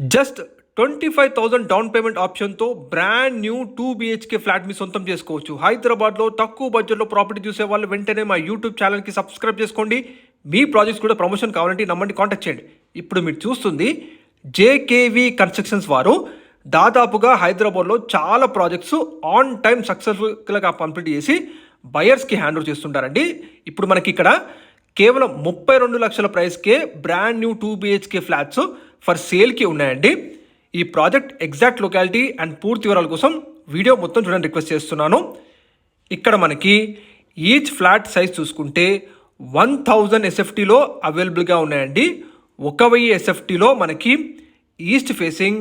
Just twenty five thousand down payment ఆప్షన్తో brand new two BHK flat మీ సొంతం చేసుకోవచ్చు. హైదరాబాద్లో తక్కువ బడ్జెట్లో ప్రాపర్టీ చూసే వాళ్ళు వెంటనే మా యూట్యూబ్ ఛానల్కి సబ్స్క్రైబ్ చేసుకోండి. మీ ప్రాజెక్ట్స్ కూడా ప్రమోషన్ కావాలంటే నమ్మండి కాంటాక్ట్ చేయండి. ఇప్పుడు మీరు చూస్తుంది జేకేవి కన్స్ట్రక్షన్స్ వారు దాదాపుగా హైదరాబాద్లో చాలా ప్రాజెక్ట్స్ ఆన్ టైం సక్సెస్ఫుల్గా కంప్లీట్ చేసి బయర్స్కి హ్యాండ్ ఓవర్ చేస్తుంటారండి. ఇప్పుడు మనకి ఇక్కడ కేవలం ముప్పై రెండు లక్షల ప్రైస్కే brand new two BHK flats for సేల్కి ఉన్నాయండి. ఈ ప్రాజెక్ట్ ఎగ్జాక్ట్ లొకాలిటీ అండ్ పూర్తి వివరాల కోసం వీడియో మొత్తం చూడండి రిక్వెస్ట్ చేస్తున్నాను. ఇక్కడ మనకి ఈచ్ ఫ్లాట్ సైజ్ చూసుకుంటే వన్ థౌజండ్ ఎస్ఎఫ్టీలో అవైలబుల్గా ఉన్నాయండి. ఒక వెయ్యి ఎస్ఎఫ్టీలో మనకి ఈస్ట్ ఫేసింగ్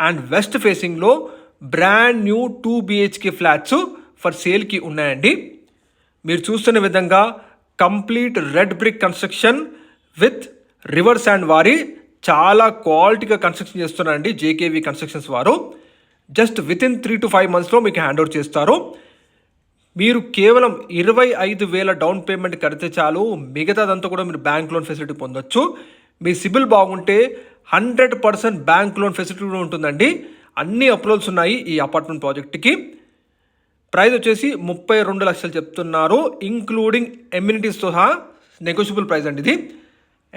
అండ్ వెస్ట్ ఫేసింగ్లో brand new two BHK flats for సేల్కి ఉన్నాయండి. మీరు చూస్తున్న విధంగా complete red brick construction with reverse and వారి చాలా క్వాలిటీగా కన్స్ట్రక్షన్ చేస్తున్నారండి జేకేవి కన్స్ట్రక్షన్స్ వారు. Just with in three to five మంత్స్లో మీకు హ్యాండ్ ఓవర్ చేస్తారు. మీరు కేవలం ఇరవై ఐదు వేల డౌన్ పేమెంట్ కడితే చాలు మిగతాదంతా కూడా మీరు బ్యాంక్ లోన్ ఫెసిలిటీ పొందొచ్చు. మీ సిబిల్ బాగుంటే hundred percent bank loan facility కూడా ఉంటుందండి. అన్ని అప్రూవల్స్ ఉన్నాయి ఈ అపార్ట్మెంట్ ప్రాజెక్ట్కి ప్రైస్ వచ్చేసి ముప్పై రెండు లక్షలు చెప్తున్నారు ఇంక్లూడింగ్ ఎమ్యూనిటీస్తో సహా నెగోషియబుల్ ప్రైస్ అండి ఇది.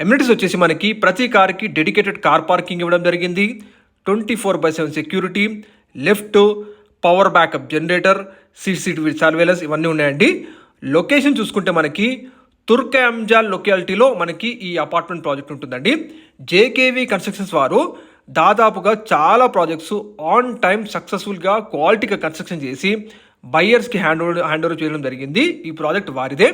ఎమ్యూనిటీస్ వచ్చేసి మనకి ప్రతి కార్కి డెడికేటెడ్ కార్ పార్కింగ్ ఇవ్వడం జరిగింది. Twenty four by seven security lift power backup generator CCTV surveillance ఇవన్నీ ఉన్నాయండి. లొకేషన్ చూసుకుంటే మనకి తుర్కయాంజాల్ లొకాలిటీలో మనకి ఈ అపార్ట్మెంట్ ప్రాజెక్ట్ ఉంటుందండి. జేకేవి కన్స్ట్రక్షన్స్ వారు దాదాపుగా చాలా ప్రాజెక్ట్స్ ఆన్ టైం సక్సెస్ఫుల్గా క్వాలిటీగా కన్స్ట్రక్షన్ చేసి బయ్యర్స్కి హ్యాండ్ ఓవర్ హ్యాండ్ ఓవర్ చేయడం జరిగింది. ఈ ప్రాజెక్ట్ వారిదే.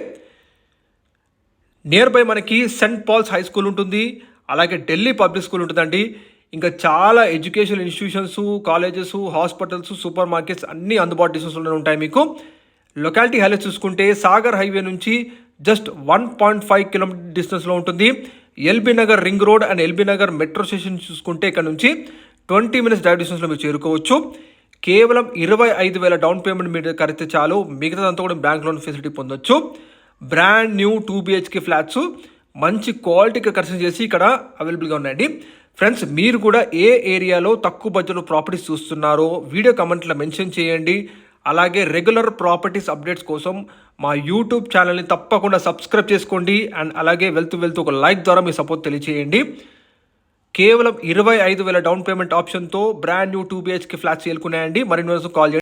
నియర్ బై మనకి సెంట్ పాల్స్ హై స్కూల్ ఉంటుంది. అలాగే ఢిల్లీ పబ్లిక్ స్కూల్ ఉంటుందండి. ఇంకా చాలా education institutions colleges hospitals supermarkets అన్నీ అందుబాటు డిస్టెన్స్లోనే ఉంటాయి మీకు. లొకాలిటీ హైలైట్స్ చూసుకుంటే సాగర్ హైవే నుంచి just one point five kilometre డిస్టెన్స్లో ఉంటుంది. LB Nagar ring road and LB Nagar metro station చూసుకుంటే ఇక్కడ నుంచి ట్వంటీ మినిట్స్ డ్రైవ్ డిస్టెన్స్లో మీరు చేరుకోవచ్చు. కేవలం ఇరవై ఐదు వేల డౌన్ పేమెంట్ మీరు కరితే చాలు. మిగతాదంతా కూడా బ్యాంక్ లోన్ ఫెసిలిటీ పొందొచ్చు. Brand new two BHK flats మంచి క్వాలిటీగా కన్సిడర్ చేసి ఇక్కడ అవైలబుల్గా ఉన్నాయండి. ఫ్రెండ్స్ మీరు కూడా ఏ ఏరియాలో తక్కువ బడ్జెట్లో ప్రాపర్టీస్ చూస్తున్నారో వీడియో కమెంట్లో మెన్షన్ చేయండి. అలాగే రెగ్యులర్ ప్రాపర్టీస్ అప్డేట్స్ కోసం మా యూట్యూబ్ ఛానల్ని తప్పకుండా సబ్స్క్రైబ్ చేసుకోండి. అండ్ అలాగే వెళ్తూ వెళ్తూ ఒక లైక్ ద్వారా మీ సపోర్ట్ తెలియచేయండి. కేవలం ఇరవై ఐదు వేల down payment ఆప్షన్తో brand new two BHK flats చేరుకున్నాయండి. మరిన్ని కాల్ చేయండి.